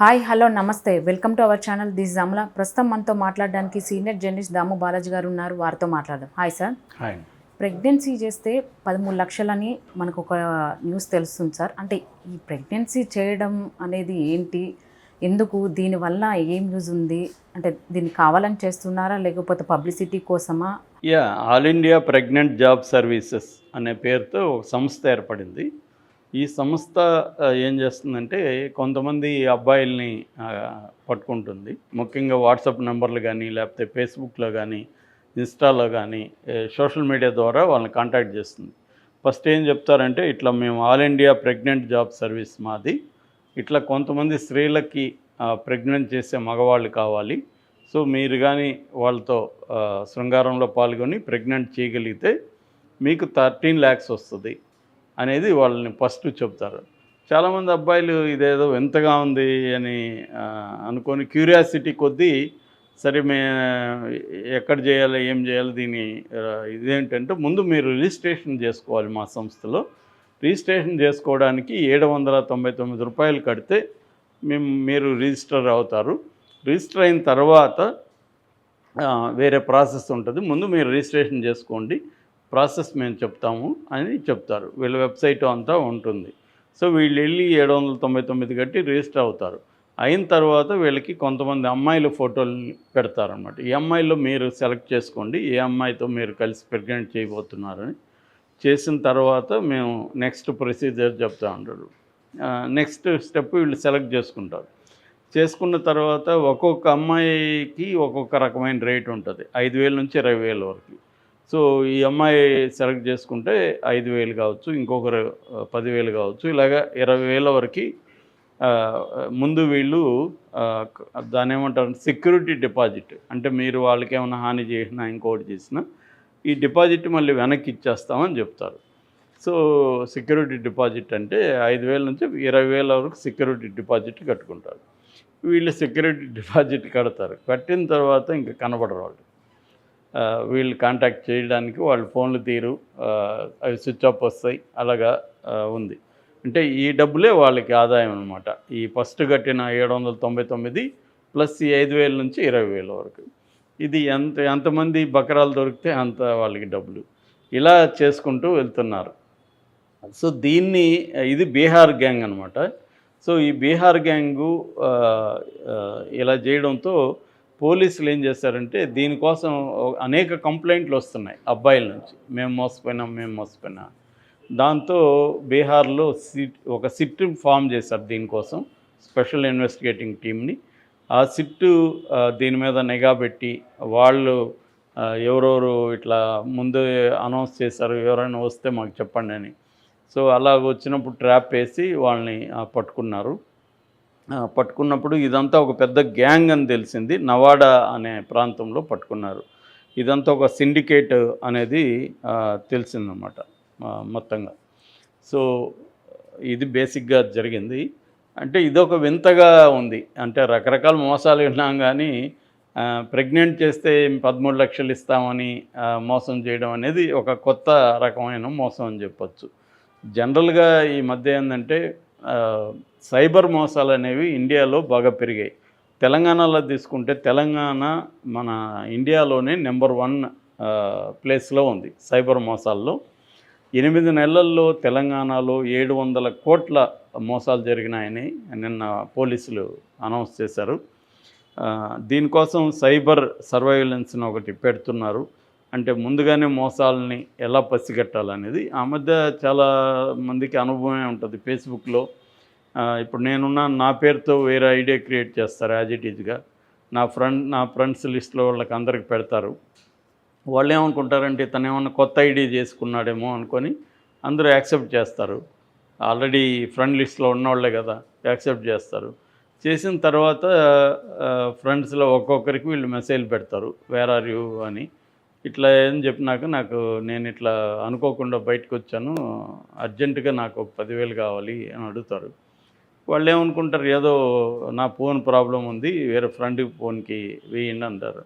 Hi hello నమస్తే. Welcome to our channel this Amala ప్రస్తుతం మనతో మాట్లాడడానికి సీనియర్ జర్నలిస్ట్ దాము బాలాజీ గారు ఉన్నారు. వారితో మాట్లాడదాం. Hi sir. హాయ్. ప్రెగ్నెన్సీ చేస్తే పదమూడు లక్షలని మనకు ఒక న్యూస్ తెలుస్తుంది సార్. అంటే ఈ ప్రెగ్నెన్సీ చేయడం అనేది ఏంటి? ఎందుకు? దీనివల్ల ఏం యూజ్ ఉంది? అంటే దీన్ని కావాలని చేస్తున్నారా? లేకపోతే పబ్లిసిటీ కోసమా? Yeah all India pregnant job services అనే పేరుతో ఒక సంస్థ ఏర్పడింది. ఈ సంస్థ ఏం చేస్తుందంటే కొంతమంది అబ్బాయిల్ని పట్టుకుంటుంది. ముఖ్యంగా వాట్సాప్ నెంబర్లు కానీ లేకపోతే ఫేస్బుక్లో కానీ ఇన్స్టాలో కానీ సోషల్ మీడియా ద్వారా వాళ్ళని కాంటాక్ట్ చేస్తుంది. ఫస్ట్ ఏం చెప్తారంటే ఇట్లా మేము all India pregnant job service మాది. ఇట్లా కొంతమంది స్త్రీలకి ప్రెగ్నెంట్ చేసే మగవాళ్ళు కావాలి. సో మీరు కానీ వాళ్ళతో శృంగారంలో పాల్గొని ప్రెగ్నెంట్ చేయగలిగితే మీకు థర్టీన్ ల్యాక్స్ వస్తుంది. అనేది వాళ్ళని ఫస్ట్ చెప్తారు. చాలామంది అబ్బాయిలు ఇదేదో ఎంతగా ఉంది అని అనుకొని క్యూరియాసిటీ కొద్దీ సరే మే ఎక్కడ చేయాలి ఏం చేయాలి దీని ఇదేంటంటే ముందు మీరు రిజిస్ట్రేషన్ చేసుకోవాలి మా సంస్థలో. రిజిస్ట్రేషన్ చేసుకోవడానికి ఏడు వందల తొంభై తొమ్మిది రూపాయలు కడితే మేము మీరు రిజిస్టర్ అవుతారు. రిజిస్టర్ అయిన తర్వాత వేరే ప్రాసెస్ ఉంటుంది. ముందు మీరు రిజిస్ట్రేషన్ చేసుకోండి. ప్రాసెస్ మేము చెప్తాము అని చెప్తారు. వీళ్ళ వెబ్సైట్ అంతా ఉంటుంది. సో వీళ్ళు వెళ్ళి ఏడు వందల తొంభై తొమ్మిది కట్టి రిజిస్టర్ అవుతారు. అయిన తర్వాత వీళ్ళకి కొంతమంది అమ్మాయిల ఫోటోలు పెడతారనమాట ఈ అమ్మాయిలో మీరు సెలెక్ట్ చేసుకోండి ఏ అమ్మాయితో మీరు కలిసి ప్రెగ్నెంట్ చేయబోతున్నారని. చేసిన తర్వాత మేము నెక్స్ట్ ప్రొసీజర్ చెప్తా ఉంటారు నెక్స్ట్ స్టెప్ వీళ్ళు సెలెక్ట్ చేసుకుంటారు. చేసుకున్న తర్వాత ఒక్కొక్క అమ్మాయికి ఒక్కొక్క రకమైన రేట్ ఉంటుంది. ఐదు వేల నుంచి ఇరవై వేల వరకు. సో ఈ అమ్మాయి సెలెక్ట్ చేసుకుంటే ఐదు వేలు కావచ్చు ఇంకొకరు పదివేలు కావచ్చు ఇలాగా ఇరవై వేల వరకు ముందు వీళ్ళు దాని దాన్ని ఏమంటారు సెక్యూరిటీ డిపాజిట్ అంటే మీరు వాళ్ళకి ఏమైనా హాని చేసినా ఇంకోటి చేసినా ఈ డిపాజిట్ మళ్ళీ వెనక్కి ఇచ్చేస్తామని చెప్తారు. సో సెక్యూరిటీ డిపాజిట్ అంటే ఐదు వేల నుంచి ఇరవై వేల వరకు సెక్యూరిటీ డిపాజిట్ కట్టుకుంటారు. వీళ్ళు సెక్యూరిటీ డిపాజిట్ కడతారు. కట్టిన తర్వాత ఇంకా కనబడరు వాళ్ళు. వీళ్ళు కాంటాక్ట్ చేయడానికి వాళ్ళు ఫోన్లు తీరు అవి స్విచ్ ఆఫ్ వస్తాయి అలాగా ఉంది. అంటే ఈ డబ్బులే వాళ్ళకి ఆదాయం అనమాట ఈ ఫస్ట్ కట్టిన ఏడు వందల తొంభై తొమ్మిది ప్లస్ ఈ ఐదు వేల నుంచి ఇరవై వేల వరకు. ఇది ఎంత ఎంతమంది బకరాలు దొరికితే అంత వాళ్ళకి డబ్బులు. ఇలా చేసుకుంటూ వెళ్తున్నారు. సో దీన్ని ఇది బీహార్ గ్యాంగ్ అనమాట సో ఈ బీహార్ గ్యాంగు ఇలా చేయడంతో పోలీసులు ఏం చేశారంటే దీనికోసం అనేక కంప్లైంట్లు వస్తున్నాయి అబ్బాయిల నుంచి. మేము మోసపోయినాం మేము మోసపోయినాం. దాంతో బీహార్లో సిట్ ఒక సిట్ ఫామ్ చేశారు దీనికోసం స్పెషల్ ఇన్వెస్టిగేటింగ్ టీమ్ని. ఆ సిట్టు దీని మీద నిఘా పెట్టి వాళ్ళు ఎవరెవరు ఇట్లా ముందు అనౌన్స్ చేశారు ఎవరైనా వస్తే మాకు చెప్పండి అని. సో అలా వచ్చినప్పుడు ట్రాప్ వేసి వాళ్ళని పట్టుకున్నారు. పట్టుకున్నప్పుడు ఇదంతా ఒక పెద్ద గ్యాంగ్ అని తెలిసింది. నవాడా అనే ప్రాంతంలో పట్టుకున్నారు. ఇదంతా ఒక సిండికేట్ అనేది తెలిసిందన్నమాట మొత్తంగా. సో ఇది బేసిక్గా జరిగింది. అంటే ఇదొక వింతగా ఉంది. అంటే రకరకాల మోసాలు విన్నాం కానీ ప్రెగ్నెంట్ చేస్తే పదమూడు లక్షలు ఇస్తామని మోసం చేయడం అనేది ఒక కొత్త రకమైన మోసం అని చెప్పచ్చు. జనరల్గా ఈ మధ్య ఏంటంటే సైబర్ మోసాలు అనేవి ఇండియాలో బాగా పెరిగాయి. తెలంగాణలో తీసుకుంటే తెలంగాణ మన ఇండియాలోనే నెంబర్ వన్ ప్లేస్లో ఉంది సైబర్ మోసాల్లో. ఎనిమిది నెలల్లో తెలంగాణలో ఏడు వందల కోట్ల మోసాలు జరిగినాయని నిన్న పోలీసులు అనౌన్స్ చేశారు. దీనికోసం సైబర్ సర్వైలెన్స్ని ఒకటి పెడుతున్నారు. అంటే ముందుగానే మోసాలని ఎలా పసిగట్టాలనేది ఆ మధ్య చాలా మందికి అనుభవమే ఉంటుంది ఫేస్బుక్లో. ఇప్పుడు నేనున్న నా పేరుతో వేరే ఐడియా క్రియేట్ చేస్తారు యాజ్ ఇట్ ఈజ్గా. నా ఫ్రెండ్ నా ఫ్రెండ్స్ లిస్ట్లో వాళ్ళకి అందరికి పెడతారు. వాళ్ళు ఏమనుకుంటారంటే తను ఏమన్నా కొత్త ఐడియా చేసుకున్నాడేమో అనుకొని అందరూ యాక్సెప్ట్ చేస్తారు. ఆల్రెడీ ఫ్రెండ్ లిస్ట్లో ఉన్నవాళ్ళే కదా యాక్సెప్ట్ చేస్తారు. చేసిన తర్వాత ఫ్రెండ్స్లో ఒక్కొక్కరికి వీళ్ళు మెసేజ్ పెడతారు వేర్ ఆర్ యూ? అని. ఇట్లా ఏం చెప్పినాక నాకు నేను ఇట్లా అనుకోకుండా బయటకు వచ్చాను. అర్జెంటుగా నాకు ఒక పదివేలు కావాలి అని అడుగుతారు. వాళ్ళు ఏమనుకుంటారు? ఏదో నా ఫోన్ ప్రాబ్లం ఉంది వేరే ఫ్రెండ్ ఫోన్కి వేయండి అంటారు.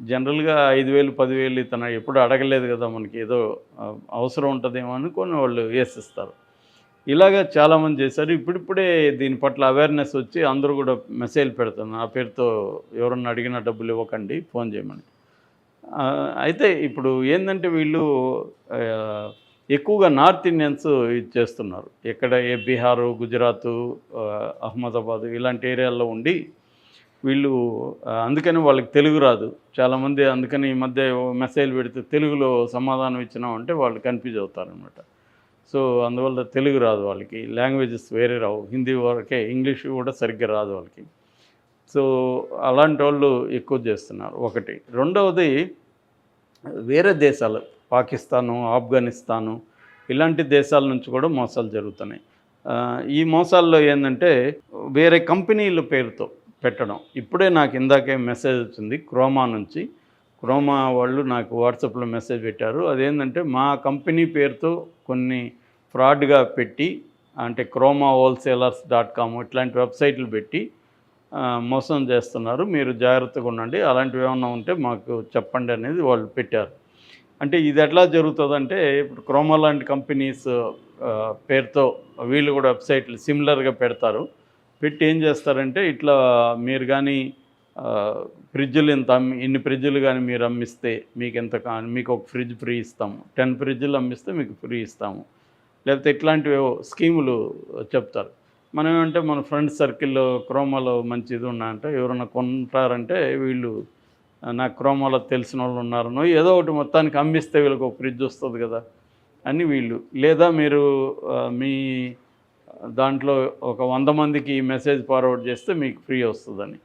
జనరల్గా ఐదు వేలు పదివేలు ఇతను ఎప్పుడు అడగలేదు కదా మనకి ఏదో అవసరం ఉంటుందేమో అనుకొని వాళ్ళు వేసిస్తారు. ఇలాగా చాలామంది చేశారు. ఇప్పుడిప్పుడే దీని పట్ల అవేర్నెస్ వచ్చి అందరూ కూడా మెసేజ్ పెడుతున్నారు. నా పేరుతో ఎవరన్నా అడిగినా డబ్బులు ఇవ్వకండి ఫోన్ చేయమని. అయితే ఇప్పుడు ఏంటంటే వీళ్ళు ఎక్కువగా నార్త్ ఇండియన్స్ ఇది చేస్తున్నారు ఎక్కడ ఏ బీహారు గుజరాత్ అహ్మదాబాద్ ఇలాంటి ఏరియాల్లో ఉండి వీళ్ళు అందుకని వాళ్ళకి తెలుగు రాదు. చాలామంది అందుకని ఈ మధ్య మెసేజ్ పెడితే తెలుగులో సమాధానం ఇచ్చినామంటే వాళ్ళు కన్ఫ్యూజ్ అవుతారనమాట సో అందువల్ల తెలుగు రాదు వాళ్ళకి. లాంగ్వేజెస్ వేరే రావు. హిందీ వరకే ఇంగ్లీష్ కూడా సరిగ్గా రాదు వాళ్ళకి. సో అలాంటి వాళ్ళు ఎక్కువ చేస్తున్నారు. ఒకటి. రెండవది వేరే దేశాలు పాకిస్తాను ఆఫ్ఘనిస్తాను ఇలాంటి దేశాల నుంచి కూడా మోసాలు జరుగుతున్నాయి. ఈ మోసాల్లో ఏంటంటే వేరే కంపెనీల పేరుతో పెట్టడం. ఇప్పుడే నాకు ఇందాకే మెసేజ్ వచ్చింది క్రోమా నుంచి. క్రోమా వాళ్ళు నాకు వాట్సాప్లో మెసేజ్ పెట్టారు. అదేంటంటే మా కంపెనీ పేరుతో కొన్ని ఫ్రాడ్గా పెట్టి అంటే క్రోమా హోల్సేలర్స్ డాట్ కామ్ ఇట్లాంటి వెబ్సైట్లు పెట్టి మోసం చేస్తున్నారు. మీరు జాగ్రత్తగా ఉండండి. అలాంటివి ఏమైనా ఉంటే మాకు చెప్పండి అనేది వాళ్ళు పెట్టారు. అంటే ఇది ఎట్లా జరుగుతుందంటే ఇప్పుడు క్రోమా లాంటి కంపెనీస్ పేరుతో వీళ్ళు కూడా వెబ్సైట్లు సిమిలర్గా పెడతారు. పెట్టి ఏం చేస్తారంటే ఇట్లా మీరు కానీ ఫ్రిడ్జ్లు ఇంత అమ్మి ఇన్ని ఫ్రిడ్జ్లు కానీ మీరు అమ్మిస్తే మీకు ఎంత మీకు ఒక ఫ్రిడ్జ్ ఫ్రీ ఇస్తాము. టెన్ ఫ్రిడ్జ్లు అమ్మిస్తే మీకు ఫ్రీ ఇస్తాము. లేకపోతే ఇట్లాంటివి స్కీములు చెప్తారు. మనం ఏమంటే మన ఫ్రెండ్ సర్కిల్లో క్రోమాలో మంచి ఇది ఉన్నా అంటే ఎవరైనా కొంటారంటే వీళ్ళు నాకు క్రోమాలో తెలిసిన వాళ్ళు ఉన్నారనో ఏదో ఒకటి మొత్తానికి అమ్మిస్తే వీళ్ళకి ఒక ఫ్రిడ్జ్ వస్తుంది కదా అని వీళ్ళు. లేదా మీరు మీ దాంట్లో ఒక వంద మందికి మెసేజ్ ఫార్వర్డ్ చేస్తే మీకు ఫ్రీ వస్తుందని.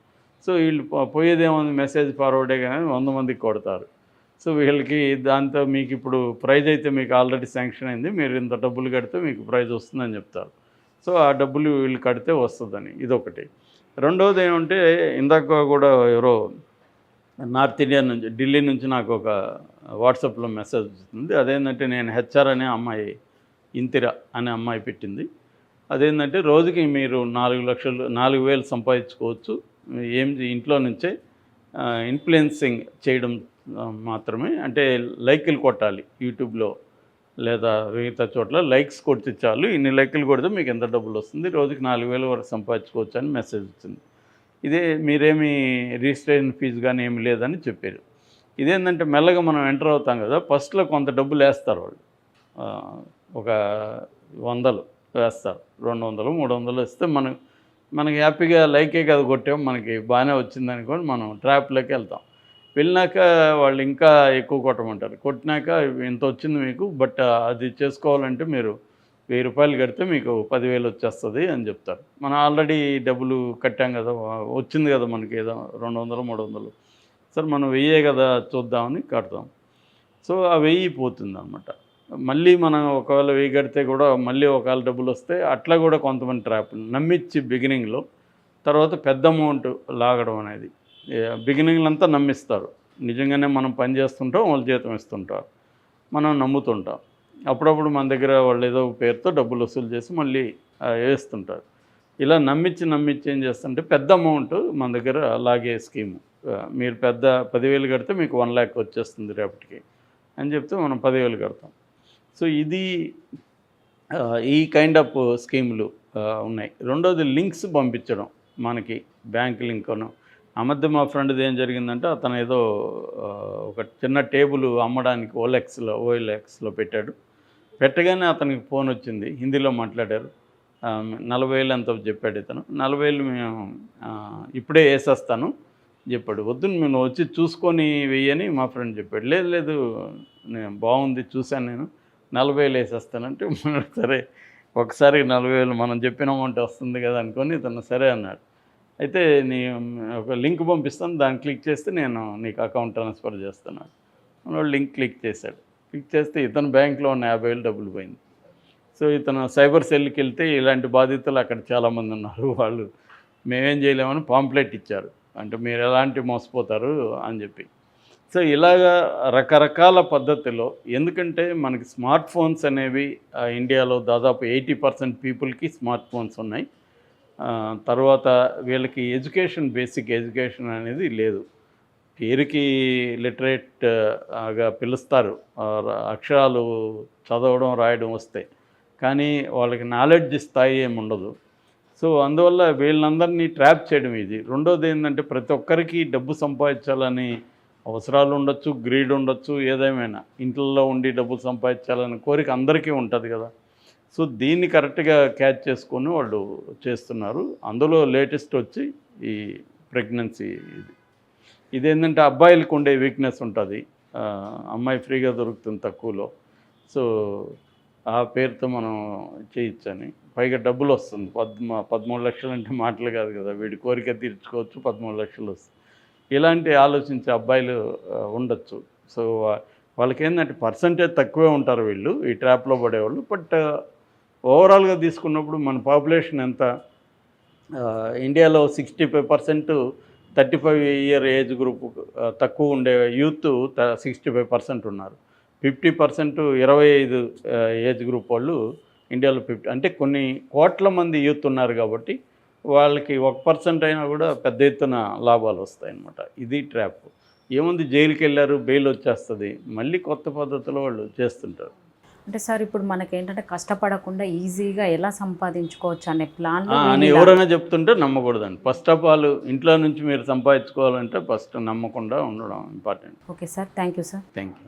సో వీళ్ళు పోయేదేమో పోయేదేముంది మెసేజ్ ఫార్వర్డే కానీ వంద మందికి కొడతారు. సో వీళ్ళకి దాంతో మీకు ఇప్పుడు ప్రైజ్ అయితే మీకు ఆల్రెడీ శాంక్షన్ అయింది. మీరు ఇంత డబ్బులు కడితే మీకు ప్రైజ్ వస్తుందని చెప్తారు. సో ఆ డబ్బులు వీళ్ళు కడితే వస్తుందని. ఇదొకటి. రెండవది ఏమంటే ఇందాక కూడా ఎవరో నార్త్ ఇండియా నుంచి ఢిల్లీ నుంచి నాకు ఒక వాట్సాప్లో మెసేజ్ వస్తుంది అదేంటంటే నేను హెచ్ఆర్ అనే అమ్మాయి ఇంతిర అనే అమ్మాయి పెట్టింది. అదేంటంటే రోజుకి మీరు నాలుగు లక్షలు నాలుగు వేలు సంపాదించుకోవచ్చు. ఏం ఇంట్లో నుంచే ఇన్ఫ్లుయెన్సింగ్ చేయడం మాత్రమే. అంటే లైకులు కొట్టాలి యూట్యూబ్లో. లేదా మిగతా చోట్ల లైక్స్ కొడితే చాలు. ఇన్ని లైక్లు కొడితే మీకు ఎంత డబ్బులు వస్తుంది? రోజుకి నాలుగు వేల వరకు సంపాదించుకోవచ్చు అని మెసేజ్ వచ్చింది. ఇదే మీరేమి రిజిస్ట్రేషన్ ఫీజు కానీ ఏమి లేదని చెప్పారు. ఇదేంటంటే మెల్లగా మనం ఎంటర్ అవుతాం కదా ఫస్ట్లో కొంత డబ్బులు వేస్తారు వాళ్ళు. ఒక వందలు వేస్తారు. రెండు వందలు మూడు వందలు ఇస్తే మనం మనకి హ్యాపీగా లైకే కదా కొట్టాం మనకి బాగానే వచ్చింది మనం ట్రాప్లోకి వెళ్తాం. వెళ్ళినాక వాళ్ళు ఇంకా ఎక్కువ కొట్టమంటారు. కొట్టినాక ఇంత వచ్చింది మీకు బట్ అది చేసుకోవాలంటే మీరు వెయ్యి రూపాయలు కడితే మీకు పదివేలు వచ్చేస్తుంది అని చెప్తారు. మనం ఆల్రెడీ డబ్బులు కట్టాం కదా వచ్చింది కదా మనకి ఏదో రెండు వందలు మూడు వందలు. సరే మనం వెయ్యే కదా చూద్దామని కడతాం. సో ఆ వెయ్యి పోతుంది అనమాట మళ్ళీ మనం ఒకవేళ వెయ్యి కడితే కూడా మళ్ళీ ఒకవేళ డబ్బులు వస్తే అట్లా కూడా కొంతమంది ట్రాప్ నమ్మించి బిగినింగ్లో తర్వాత పెద్ద అమౌంట్ లాగడం అనేది. బిగినింగ్లంతా నమ్మిస్తారు. నిజంగానే మనం పని చేస్తుంటాం వాళ్ళు జీతం ఇస్తుంటారు. మనం నమ్ముతుంటాం. అప్పుడప్పుడు మన దగ్గర వాళ్ళు ఏదో పేరుతో డబ్బులు వసూలు చేసి మళ్ళీ వేస్తుంటారు. ఇలా నమ్మించి నమ్మించి ఏం చేస్తుంటే పెద్ద అమౌంట్ మన దగ్గర లాగే స్కీము. మీరు పెద్ద పదివేలు కడితే మీకు వన్ ల్యాక్ వచ్చేస్తుంది రేపటికి అని చెప్తే మనం పదివేలు కడతాం. సో ఇది ఈ కైండ్ ఆఫ్ స్కీములు ఉన్నాయి. రెండోది లింక్స్ పంపించడం మనకి బ్యాంక్ లింక్ అమద్ది ఆ మధ్య మా ఫ్రెండ్ది ఏం జరిగిందంటే అతను ఏదో ఒక చిన్న టేబుల్ అమ్మడానికి ఓలెక్స్లో ఓఎల్ఎక్స్లో పెట్టాడు. పెట్టగానే అతనికి ఫోన్ వచ్చింది. హిందీలో మాట్లాడారు. నలభై వేలు ఎంత చెప్పాడు ఇతను. నలభై వేలు మేము ఇప్పుడే వేసేస్తాను చెప్పాడు. వద్దు నేను వచ్చి చూసుకొని వెయ్యని మా ఫ్రెండ్ చెప్పాడు. లేదు లేదు నేను బాగుంది చూశాను నేను. నలభై వేలు వేసేస్తానంటే సరే ఒకసారి నలభై వేలు మనం చెప్పిన అమౌంట్ వస్తుంది కదా అనుకొని ఇతను సరే అన్నాడు. అయితే నీ ఒక లింక్ పంపిస్తాను. దాన్ని క్లిక్ చేస్తే నేను నీకు అకౌంట్ ట్రాన్స్ఫర్ చేస్తున్నాను. వాడు లింక్ క్లిక్ చేశాడు. క్లిక్ చేస్తే ఇతను బ్యాంక్లో ఉన్న యాభై వేలు డబ్బులు పోయింది. సో ఇతను సైబర్ సెల్కి వెళ్తే ఇలాంటి బాధితులు అక్కడ చాలామంది ఉన్నారు. వాళ్ళు మేమేం చేయలేమని పాంప్లెట్ ఇచ్చారు. అంటే మీరు ఎలాంటి మోసపోతారు అని చెప్పి. సో ఇలాగా రకరకాల పద్ధతిలో ఎందుకంటే మనకి స్మార్ట్ ఫోన్స్ అనేవి ఇండియాలో దాదాపు ఎయిటీ పర్సెంట్ పీపుల్కి స్మార్ట్ ఫోన్స్ ఉన్నాయి. తర్వాత వీళ్ళకి ఎడ్యుకేషన్ బేసిక్ ఎడ్యుకేషన్ అనేది లేదు. పేరుకి లిటరేట్గా పిలుస్తారు. అక్షరాలు చదవడం రాయడం వస్తాయి కానీ వాళ్ళకి నాలెడ్జ్ స్థాయి ఏమి ఉండదు. సో అందువల్ల వీళ్ళందరినీ ట్రాప్ చేయడం ఇది. రెండోది ఏంటంటే ప్రతి ఒక్కరికి డబ్బు సంపాదించాలని అవసరాలు ఉండొచ్చు గ్రీడ్ ఉండొచ్చు ఏదేమైనా. ఇంట్లో ఉండి డబ్బులు సంపాదించాలని కోరిక అందరికీ ఉంటుంది కదా. సో దీన్ని కరెక్ట్గా క్యాచ్ చేసుకొని వాళ్ళు చేస్తున్నారు. అందులో లేటెస్ట్ వచ్చి ఈ ప్రెగ్నెన్సీ ఇది. ఇదేంటంటే అబ్బాయిలకు ఉండే వీక్నెస్ ఉంటుంది. అమ్మాయి ఫ్రీగా దొరుకుతుంది తక్కువలో. సో ఆ పేరుతో మనం చేయొచ్చని పైగా డబ్బులు వస్తుంది పద్మ పదమూడు లక్షలు అంటే మాటలు కాదు కదా. వీడి కోరిక తీర్చుకోవచ్చు పదమూడు లక్షలు వస్తుంది. ఇలాంటి ఆలోచించే అబ్బాయిలు ఉండొచ్చు. సో వాళ్ళకి ఏంటంటే పర్సంటేజ్ తక్కువే ఉంటారు వీళ్ళు. ఈ ట్రాప్లో పడేవాళ్ళు. బట్ ఓవరాల్గా తీసుకున్నప్పుడు మన పాపులేషన్ ఎంత? ఇండియాలో sixty five percent thirty five year age group తక్కువ ఉండే యూత్ సిక్స్టీ ఫైవ్ పర్సెంట్ ఉన్నారు. ఫిఫ్టీ పర్సెంట్ ఇరవై ఐదు ఏజ్ గ్రూప్ వాళ్ళు ఇండియాలో ఫిఫ్టీ అంటే కొన్ని కోట్ల మంది యూత్ ఉన్నారు కాబట్టి వాళ్ళకి ఒక పర్సెంట్ అయినా కూడా పెద్ద ఎత్తున లాభాలు వస్తాయన్నమాట. ఇది ట్రాప్. ఏముంది? జైలుకి వెళ్ళారు బెయిల్ వచ్చేస్తుంది. మళ్ళీ కొత్త పద్ధతిలో వాళ్ళు చేస్తుంటారు. అంటే సార్ ఇప్పుడు మనకి ఏంటంటే కష్టపడకుండా ఈజీగా ఎలా సంపాదించుకోవచ్చు అనే ప్లాన్ అని ఎవరైనా చెప్తుంటే నమ్మకూడదండి. ఫస్ట్ ఆఫ్ ఆల్ ఇంట్లో నుంచి మీరు సంపాదించుకోవాలంటే ఫస్ట్ నమ్మకుండా ఉండడం important okay sir thank you sir thank you